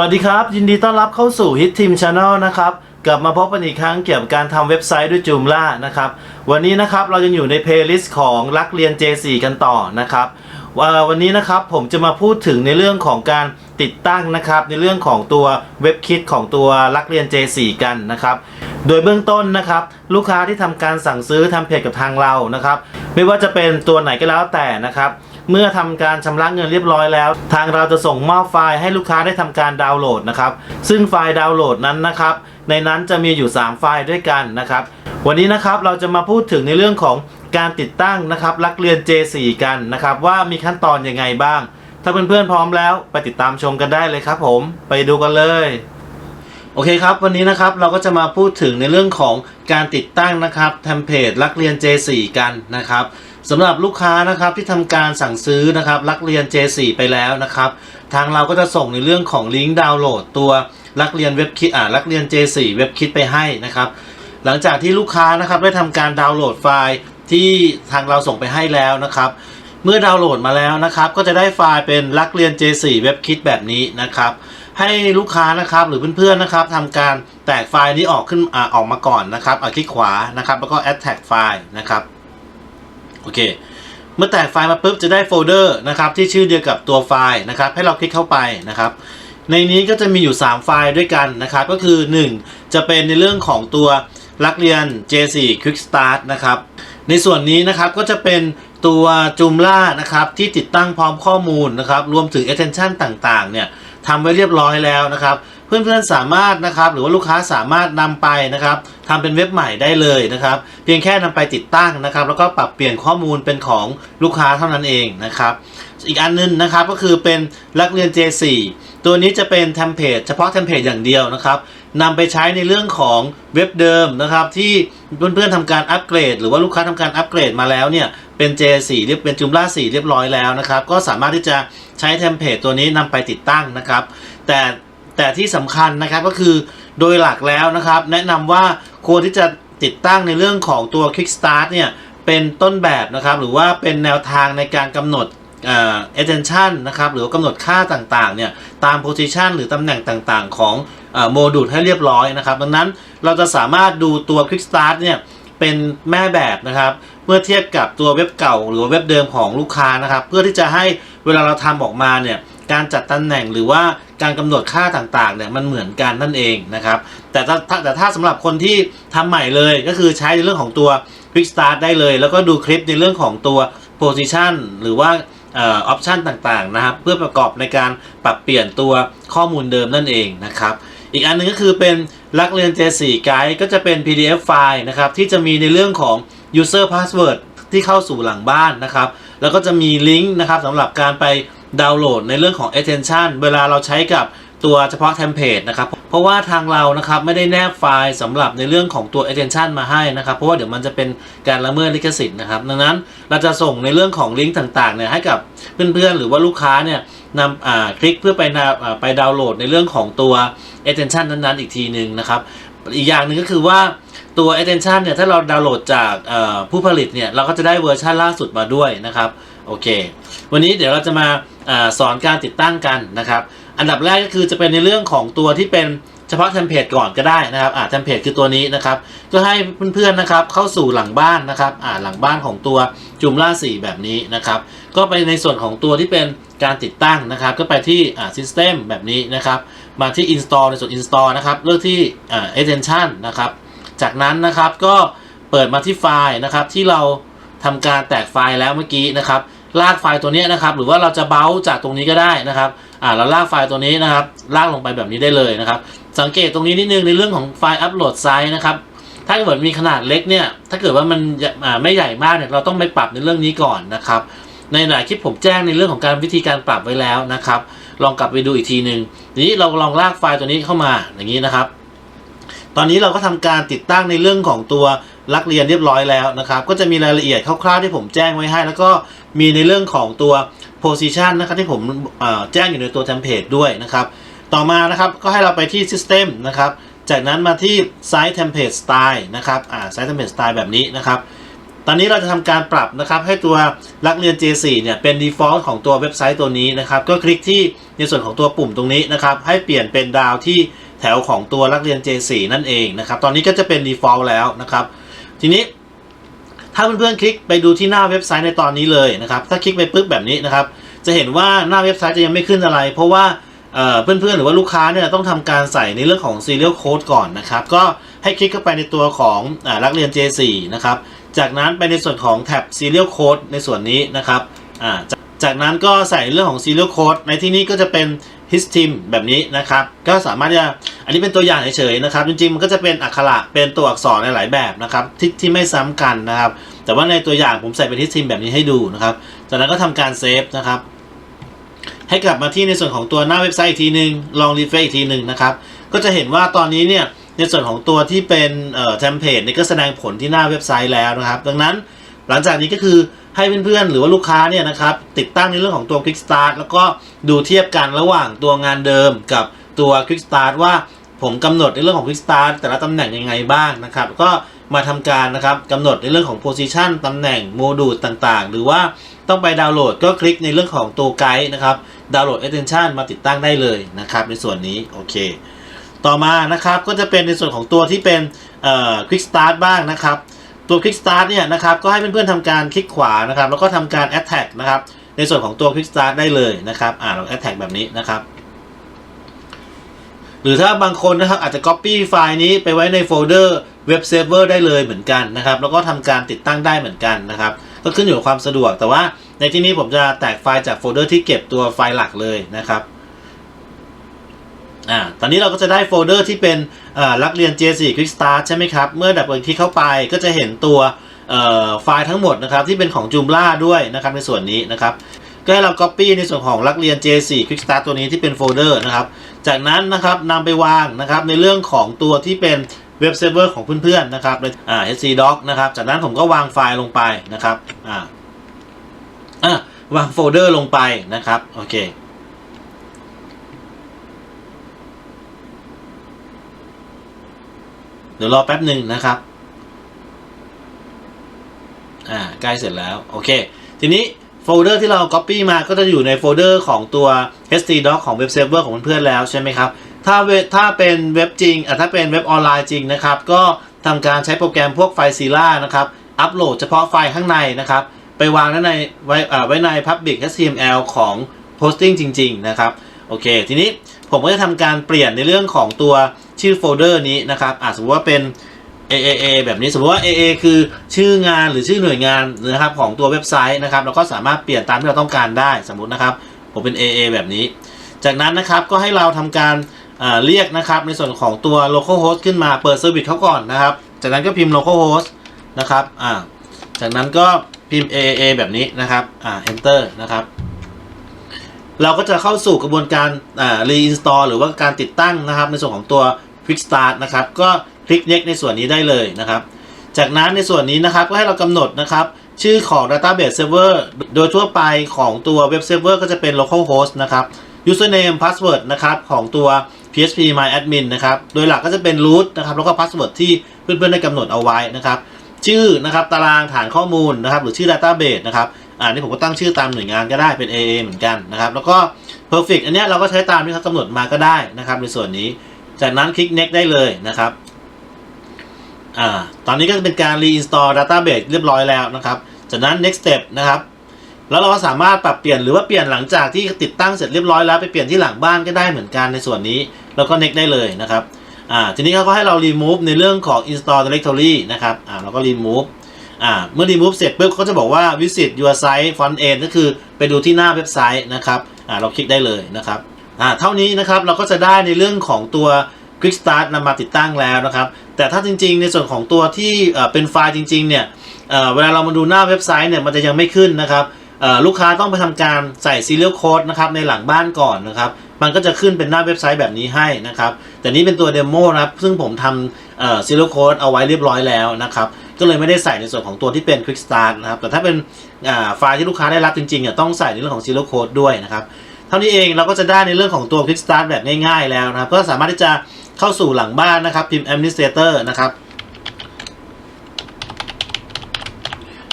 สวัสดีครับ ยินดีต้อนรับเข้าสู่ Hit Team Channel นะครับกลับมาพบกันอีกครั้งเกี่ยวกับการทำเว็บไซต์ด้วย Joomla นะครับวันนี้นะครับเรายังอยู่ในเพลย์ลิสต์ของรักเรียน J4 กันต่อนะครับวันนี้นะครับผมจะมาพูดถึงในเรื่องของการติดตั้งนะครับ ในเรื่องของตัวเว็บคิดของตัวรักเรียน J4 กันนะครับโดยเบื้องต้นนะครับ ลูกค้าที่ทำการสั่งซื้อทำเพจกับทางเรานะครับ ไม่ว่าจะเป็นตัวไหนก็แล้วแต่นะครับ เมื่อทำการชำระเงินเรียบร้อยแล้ว ทางเราจะส่งมอบไฟล์ให้ลูกค้าได้ทำการดาวน์โหลดนะครับ ซึ่งไฟล์ดาวน์โหลดนั้นนะครับ ในนั้นจะมีอยู่ 3 ไฟล์ด้วยกันนะครับ วันนี้นะครับเราจะมาพูดถึงในเรื่องของการติดตั้งนะครับรักเรียน J4 กันนะครับ ว่ามีขั้นตอนยังไงบ้าง ถ้าเพื่อนๆพร้อมแล้ว ไปติดตามชมกันได้เลยครับ ผมไปดูกันเลยโอเคครับ วันนี้นะครับเราก็จะมาพูดถึงในเรื่องของการติดตั้งนะครับเทมเพลตรักเรียน J4 กันนะครับ สำหรับลูกค้านะครับที่ทำการสั่งซื้อนะครับรักเรียน J4 ไปแล้วนะครับทางเราก็จะส่งในเรื่องของลิงก์ดาวน์โหลดตัวรักเรียนเว็บคิดอ่ารักเรียน J4 เว็บคิดไปให้นะครับหลังจากที่ลูกค้านะครับได้ทำการดาวน์โหลดไฟล์ที่ทางเราส่งไปให้แล้วนะครับเมื่อดาวน์โหลดมาแล้วนะครับก็จะได้ไฟล์เป็นรักเรียน J4 เว็บคิดแบบนี้นะครับให้ลูกค้านะครับหรือเพื่อนๆนะครับทำการแตกไฟล์นี้ออกขึ้นอาออกมาก่อนนะครับเอาคลิกขวานะครับแล้วก็ add tag ไฟล์นะครับ โอเค เมื่อแตกไฟล์มาปุ๊บจะได้โฟลเดอร์นะครับที่ชื่อเดียวกับตัวไฟล์นะครับให้เราคลิกเข้าไปนะครับ ในนี้ก็จะมีอยู่ 3 ไฟล์ด้วยกันนะครับ ก็คือ 1 จะเป็นในเรื่องของตัวรักเรียน J4 Quick Start นะครับ ในส่วนนี้นะครับก็จะเป็นตัว Joomla นะครับที่ติดตั้งพร้อมข้อมูลนะครับรวมถึง extension ต่างๆเนี่ยทำไว้เรียบร้อยแล้วนะครับ เพื่อนๆสามารถนะครับหรือว่าลูกค้าสามารถนำไปนะครับทำเป็นเว็บใหม่ได้เลยนะครับ เพียงแค่นำไปติดตั้งนะครับ แล้วก็ปรับเปลี่ยนข้อมูลเป็นของลูกค้าเท่านั้นเองนะครับ อีกอันนึงนะครับก็คือเป็นรักเรียน J4 ตัวนี้จะเป็นเทมเพลตเฉพาะเทมเพลตอย่างเดียวนะครับนำไปใช้ในเรื่องของเว็บเดิมนะครับ ที่เพื่อนๆทำการอัปเกรด หรือว่าลูกค้าทำการอัปเกรดมาแล้วเนี่ยเป็น J4 เรียบเป็น Joomla 4เรียบร้อยแล้วนะครับ ก็สามารถที่จะใช้เทมเพลตตัวนี้นำไปติดตั้งนะครับ แต่ แต่ที่สำคัญนะครับก็คือโดยหลักแล้วนะครับ แนะนำว่าควรที่จะติดตั้งในเรื่องของตัว Quick Start เนี่ยเป็นต้นแบบนะครับ หรือว่าเป็นแนวทางในการกำหนดเอ่อ attention นะครับหรือกำหนดค่าต่างๆเนี่ยตาม position หรือตำแหน่งต่างๆ ของโมดูลให้เรียบร้อยนะครับ ดังนั้นเราจะสามารถดูตัว Quick Start เนี่ยเป็นแม่แบบนะครับ เมื่อเทียบกับตัวเว็บเก่าหรือเว็บเดิมของลูกค้านะครับ เพื่อที่จะให้เวลาเราทำออกมาเนี่ยการจัดตำแหน่งหรือว่า การกำหนดค่าต่างๆเนี่ยมันเหมือนกันนั่นเองนะครับแต่ถ้าแต่ถ้าสำหรับคนที่ทำใหม่เลยก็คือใช้ในเรื่องของตัว Quick Start ได้เลย แล้วก็ดูคลิปในเรื่องของตัว Position หรือว่าออปชันต่างๆนะครับเพื่อประกอบในการปรับเปลี่ยนตัวข้อมูลเดิมนั่นเองนะครับอีกอันหนึงก็คือเป็นลักเรียน J4 Guide ก็จะเป็น PDF ไฟล์นะครับที่จะมีในเรื่องของ user password ที่เข้าสู่หลังบ้านนะครับ แล้วก็จะมีลิงก์นะครับสำหรับการไป ดาวน์โหลดในเรื่องของ attention เวลาเราใช้กับตัวเฉพาะเทมเพลตนะครับ เพราะว่าทางเรานะครับไม่ได้แนบไฟล์สำหรับในเรื่องของตัว attention มาให้นะครับ เพราะว่าเดี๋ยวมันจะเป็นการละเมิดลิขสิทธิ์นะครับ ดังนั้นเราจะส่งในเรื่องของลิงก์ต่างๆเนี่ยให้กับเพื่อนๆ หรือว่าลูกค้าเนี่ยนำอ่าคลิกเพื่อไปนาอ่าไปดาวน์โหลดในเรื่องของตัว attention นั้นๆ อีกทีหนึ่งนะครับ อีกอย่างหนึ่งก็คือว่าตัว attention เนี่ย ถ้าเราดาวน์โหลดจากผู้ผลิตเนี่ย เราก็จะได้เวอร์ชันล่าสุดมาด้วยนะครับ โอเค วันนี้เดี๋ยวเราจะมาอสอนการติดตั้งกันนะครับ อันดับแรกก็คือจะเป็นในเรื่องของตัวที่เป็นเฉพาะเทมเพลตก่อนก็ได้นะครับ อ่าเทมเพลตคือตัวนี้นะครับ ก็ให้เพื่อนๆนะครับเข้าสู่หลังบ้านนะครับ อ่าหลังบ้านของตัวจุมล่า4แบบนี้นะครับ ก็ไปในส่วนของตัวที่เป็นการติดตั้งนะครับ ก็ไปที่อ่า system แบบนี้นะครับ มาที่ install ในส่วน install นะครับ เลือกที่อ่า extension นะครับ จากนั้นนะครับก็เปิดมาที่ไฟล์นะครับ ที่เราทำการแตกไฟล์แล้วเมื่อกี้นะครับ ลากไฟล์ตัวนี้นะครับ หรือว่าเราจะเบาจากตรงนี้ก็ได้นะครับอ่าเราลากไฟล์ตัวนี้นะครับ ลากลงไปแบบนี้ได้เลยนะครับ สังเกตตรงนี้นิดนึงในเรื่องของไฟล์อัปโหลดไซส์นะครับถ้าเกิดมีขนาดเล็กเนี่ย ถ้าเกิดว่ามันอ่าไม่ใหญ่มากเนี่ย เราต้องไปปรับในเรื่องนี้ก่อนนะครับ ในหลายคลิปผมแจ้งในเรื่องของการวิธีการปรับไว้แล้วนะครับ ลองกลับไปดูอีกทีหนึ่งทีนี้เราลองลากไฟล์ตัวนี้เข้ามาอย่างนี้นะครับ ตอนนี้เราก็ทำการติดตั้งในเรื่องของตัวลักเรียนเรียบร้อยแล้วนะครับ ก็จะมีรายละเอียดคร่าวๆที่ผมแจ้งไว้ให้ แล้วก็มีในเรื่องของตัว position นะครับที่ผมแจ้งอยู่ในตัวเทมเพลตด้วยนะครับ ต่อมานะครับก็ให้เราไปที่ system นะครับ จากนั้นมาที่ site template style นะครับ อ่า site template style แบบนี้นะครับ ตอนนี้เราจะทำการปรับนะครับให้ตัวรักเรียน J4 เนี่ยเป็น default ของตัวเว็บไซต์ตัวนี้นะครับ ก็คลิกที่ในส่วนของตัวปุ่มตรงนี้นะครับ ให้เปลี่ยนเป็นดาวที่แถวของตัวรักเรียน J4 นั่นเองนะครับ ตอนนี้ก็จะเป็น default แล้วนะครับ ทีนี้ถ้าเพื่อนๆคลิกไปดูที่หน้าเว็บไซต์ในตอนนี้เลยนะครับ ถ้าคลิกไปปุ๊บแบบนี้นะครับ จะเห็นว่าหน้าเว็บไซต์จะยังไม่ขึ้นอะไร เพราะว่าเพื่อนๆ หรือว่าลูกค้าเนี่ยต้องทำการใส่ในเรื่องของ serial code ก่อนนะครับ ก็ให้คลิกเข้าไปในตัวของรักเรียน J4 นะครับ จากนั้นไปในส่วนของแท็บ serial code ในส่วนนี้นะครับอ่าจากจากนั้นก็ใส่เรื่องของ serial code ในที่นี้ก็จะเป็น histim แบบนี้นะครับ ก็สามารถจะอันนี้เป็นตัวอย่างเฉยๆนะครับ จริงๆ มันก็จะเป็นอักขระเป็นตัวอักษรในหลายแบบนะครับที่ที่ไม่ซ้ำกันนะครับ แต่ว่าในตัวอย่างผมใส่เป็น histim แบบนี้ให้ดูนะครับ จากนั้นก็ทำการเซฟนะครับให้กลับมาที่ในส่วนของตัวหน้าเว็บไซต์อีกทีหนึ่งลองรีเฟรชอีกทีหนึ่งนะครับ ก็จะเห็นว่าตอนนี้เนี่ย ในส่วนของตัวที่เป็นเทมเพลตเนี่ยก็แสดงผลที่หน้าเว็บไซต์แล้วนะครับ ดังนั้นหลังจากนี้ก็คือให้เพื่อนๆ หรือว่าลูกค้าเนี่ยนะครับติดตั้งในเรื่องของตัว Quick Start แล้วก็ดูเทียบกันระหว่างตัวงานเดิมกับตัว Quick Start ว่าผมกำหนดในเรื่องของ Quick Start แต่ละตำแหน่งยังไงบ้างนะครับ ก็มาทำการนะครับกำหนดในเรื่องของ Position ตำแหน่งโมดูลต่างๆ หรือว่าต้องไปดาวน์โหลดก็คลิกในเรื่องของตัวไกด์นะครับดาวน์โหลด extension มาติดตั้งได้เลยนะครับในส่วนนี้โอเค ต่อมานะครับก็จะเป็นในส่วนของตัวที่เป็นเอ่อ quick start บ้างนะครับ ตัว quick start เนี่ยนะครับก็ให้เพื่อนๆทำการคลิกขวานะครับแล้วก็ทำการ attack นะครับในส่วนของตัว quick start ได้เลยนะครับอ่าเรา attack แบบนี้นะครับหรือถ้าบางคนนะครับอาจจะ copy ไฟล์นี้ไปไว้ในโฟลเดอร์ web server ได้เลยเหมือนกันนะครับแล้วก็ทำการติดตั้งได้เหมือนกันนะครับก็ขึ้นอยู่กับความสะดวกแต่ว่าในที่นี้ผมจะแตกไฟล์จากโฟลเดอร์ที่เก็บตัวไฟล์หลักเลยนะครับ อ่าตอนนี้เราก็จะได้โฟลเดอร์ที่เป็นอ่อรักเรียน J4 Quick Start ใช่ไหมครับ เมื่อดับเบิลคลิกเข้าไปก็จะเห็นตัวเอ่อไฟล์ทั้งหมดนะครับที่เป็นของ Joomla ด้วยนะครับในส่วนนี้นะครับก็ให้เรา Copy ในส่วนของรักเรียน J4 Quick Start ตัวนี้ที่เป็นโฟลเดอร์นะครับจากนั้นนะครับนำไปวางนะครับในเรื่องของตัวที่เป็นเว็บเซิร์ฟเวอร์ของเพื่อนๆนะครับอ่า htdoc นะครับจากนั้นผมก็วางไฟล์ลงไปนะครับอ่าอ่าวางโฟลเดอร์ลงไปนะครับโอเค เดี๋ยวรอแป๊บหนึ่งนะครับ อ่าใกล้เสร็จแล้ว โอเค ทีนี้โฟลเดอร์ที่เรา Copy มาก็จะอยู่ในโฟลเดอร์ของตัว htdoc ของเว็บเซิร์ฟเวอร์ของเพื่อนๆแล้วใช่ไหมครับ ถ้าเวถ้าเป็นเว็บจริงอะถ้าเป็นเว็บออนไลน์จริงนะครับ ก็ทำการใช้โปรแกรมพวกไฟล์ Sila นะครับ อัปโหลดเฉพาะไฟล์ข้างในนะครับ ไปวางไว้ในไว้ไว้ใน Public HTML ของ Posting จริง ๆ นะครับ โอเค ทีนี้ผมก็จะทำการเปลี่ยนในเรื่องของตัว ชื่อโฟลเดอร์นี้นะครับอ่าสมมติว่าเป็น AAA แบบนี้สมมติว่า AA คือชื่องานหรือชื่อหน่วยงานนะครับของตัวเว็บไซต์นะครับเราก็สามารถเปลี่ยนตามที่เราต้องการได้สมมุตินะครับ ผมเป็น AA แบบนี้ จากนั้นนะครับก็ให้เราทำการเรียกนะครับในส่วนของตัว local host ขึ้นมาเปิดเซอร์วิสเขาก่อนนะครับ จากนั้นก็พิมพ์ local host นะครับอ่าจากนั้นก็พิมพ์ AAA แบบนี้นะครับอ่า enter นะครับเราก็จะเข้าสู่กระบวนการ reinstall หรือว่าการติดตั้งนะครับในส่วนของตัว quick start นะครับ ก็คลิก next ในส่วนนี้ได้เลยนะครับ จากนั้นในส่วนนี้นะครับก็ให้เรากำหนดนะครับ ชื่อของ database server โดยทั่วไปของตัว web server ก็จะเป็น local host นะครับ username password นะครับของตัว php my admin นะครับ โดยหลักก็จะเป็น root นะครับ แล้วก็ password ที่เพื่อนๆได้กำหนดเอาไว้นะครับ ชื่อนะครับตารางฐานข้อมูลนะครับ หรือชื่อ database นะครับอ่านี่ผมก็ตั้งชื่อตามหน่วยงานก็ได้เป็น AA เหมือนกันนะครับ แล้วก็ perfect อันนี้เราก็ใช้ตามที่เขากำหนดมาก็ได้นะครับ ในส่วนนี้ จากนั้นคลิก next ได้เลยนะครับอ่าตอนนี้ก็จะเป็นการ reinstall database เรียบร้อยแล้วนะครับ จากนั้น next step นะครับแล้วเราก็สามารถปรับเปลี่ยนหรือว่าเปลี่ยนหลังจากที่ติดตั้งเสร็จเรียบร้อยแล้วไปเปลี่ยนที่หลังบ้านก็ได้เหมือนกันในส่วนนี้แล้วก็ next ได้เลยนะครับอ่าทีนี้เขาก็ให้เรา remove ในเรื่องของ install directory นะครับอ่าเราก็ remove อ่าเมื่อ remove เสร็จปุ๊บเขาจะบอกว่า visit your site front end ก็คือไปดูที่หน้าเว็บไซต์นะครับอ่าเราคลิกได้เลยนะครับ อ่าเท่านี้นะครับเราก็จะได้ในเรื่องของตัว Quick Start นำมาติดตั้งแล้วนะครับ แต่ถ้าจริงๆ ในส่วนของตัวที่เป็นไฟล์จริงๆเนี่ยเวลาเรามาดูหน้าเว็บไซต์เนี่ยมันจะยังไม่ขึ้นนะครับลูกค้าต้องไปทำการใส่ serial code นะครับในหลังบ้านก่อนนะครับ มันก็จะขึ้นเป็นหน้าเว็บไซต์แบบนี้ให้นะครับ แต่นี้เป็นตัวเดโมนะครับ ซึ่งผมทำเอ่อ serial code เอาไว้เรียบร้อยแล้วนะครับ ก็เลยไม่ได้ใส่ในส่วนของตัวที่เป็น Quick Start นะครับ แต่ถ้าเป็นไฟล์ที่ลูกค้าได้รับจริงๆอะต้องใส่ในเรื่องของ serial code ด้วยนะครับ เท่านี้เองเราก็จะได้ในเรื่องของตัว Quick Start แบบง่ายๆแล้วนะครับ ก็สามารถที่จะเข้าสู่หลังบ้านนะครับ พิมพ์ administrator นะครับ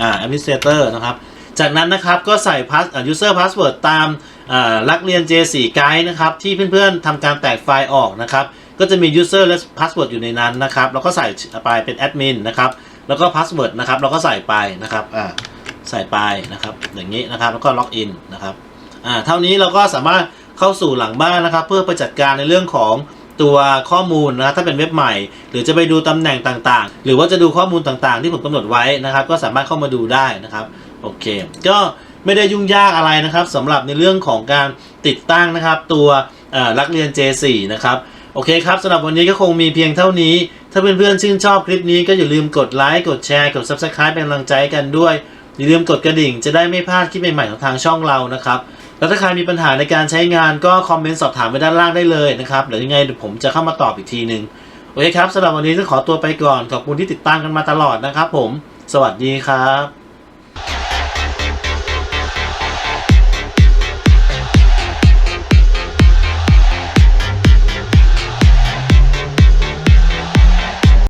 อ่า administrator นะครับ จากนั้นนะครับก็ใส่ pass user password ตามลักเรียน J4 Guide นะครับที่เพื่อนๆทำการแตกไฟล์ออกนะครับ ก็จะมี user และ password อยู่ในนั้นนะครับ แล้วก็ใส่ไปเป็น admin นะครับ แล้วก็ password นะครับ เราก็ใส่ไปนะครับอ่าใส่ไปนะครับ อย่างนี้นะครับ แล้วก็ log in นะครับ อ่าเท่านี้เราก็สามารถเข้าสู่หลังบ้านนะครับ เพื่อไปจัดการในเรื่องของตัวข้อมูลนะครับถ้าเป็นเว็บใหม่ หรือจะไปดูตำแหน่งต่างๆ หรือว่าจะดูข้อมูลต่างๆ ที่ผมกำหนดไว้นะครับ ก็สามารถเข้ามาดูได้นะครับโอเค ก็ไม่ได้ยุ่งยากอะไรนะครับสำหรับในเรื่องของการติดตั้งนะครับ ตัวรักเรียน J4 นะครับโอเคครับสำหรับวันนี้ก็คงมีเพียงเท่านี้ ถ้าเพื่อนๆชื่นชอบคลิปนี้ก็อย่าลืมกดไลค์กดแชร์กด Subscribe เป็นกำลังใจกันด้วย อย่าลืมกดกระดิ่งจะได้ไม่พลาดคลิปใหม่ๆของทางช่องเรานะครับ แล้วถ้าใครมีปัญหาในการใช้งานก็คอมเมนต์สอบถามไว้ด้านล่างได้เลยนะครับเดี๋ยวยังไงผมจะเข้ามาตอบอีกทีหนึ่งโอเคครับสำหรับวันนี้ต้องขอตัวไปก่อนขอบคุณที่ติดตามกันมาตลอดนะครับผม สวัสดีครับ